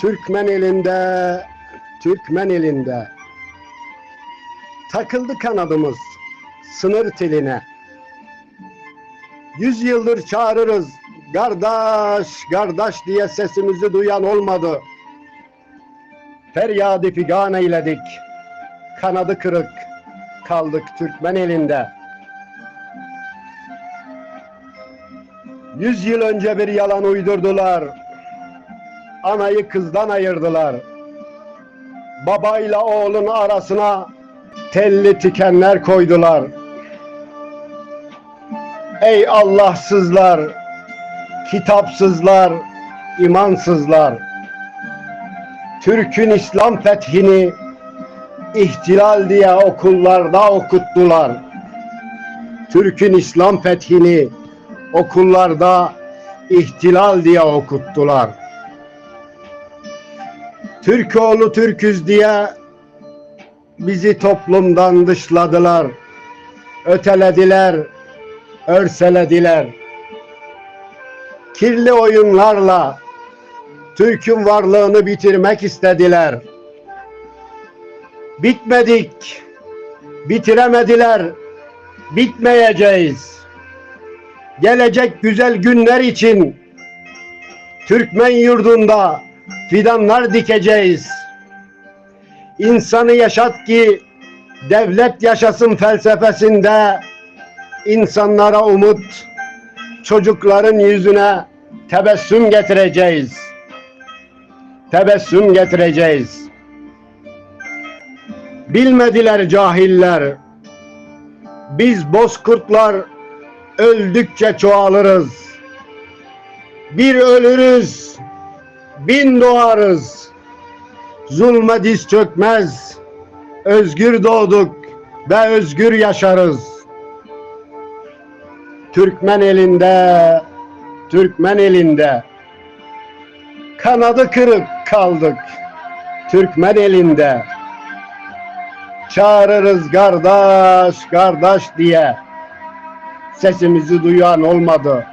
Türkmen elinde, Türkmen elinde. Takıldı kanadımız sınır teline. Yüz yıldır çağırırız, kardeş, kardeş diye sesimizi duyan olmadı. Feryadı figan eyledik, kanadı kırık, kaldık Türkmen elinde. Yüz yıl önce bir yalan uydurdular, anayı kızdan ayırdılar. Babayla oğlun arasına telli tikenler koydular. Ey Allahsızlar, kitapsızlar, imansızlar. Türk'ün İslam fethini ihtilal diye okullarda okuttular. Türk'ün İslam fethini okullarda ihtilal diye okuttular. Türkoğlu Türküz diye bizi toplumdan dışladılar. Ötelediler, örselediler. Kirli oyunlarla Türk'ün varlığını bitirmek istediler. Bitmedik, bitiremediler, bitmeyeceğiz. Gelecek güzel günler için Türkmen yurdunda fidanlar dikeceğiz. İnsanı yaşat ki devlet yaşasın felsefesinde insanlara umut, çocukların yüzüne tebessüm getireceğiz. Tebessüm getireceğiz. Bilmediler cahiller. Biz bozkurtlar öldükçe çoğalırız. Bir ölürüz, bin doğarız. Zulme diz çökmez. Özgür doğduk ve özgür yaşarız. Türkmen elinde, Türkmen elinde. Kanadı kırık kaldık. Türkmen elinde. Çağırırız kardeş, kardeş diye. Sesimizi duyan olmadı.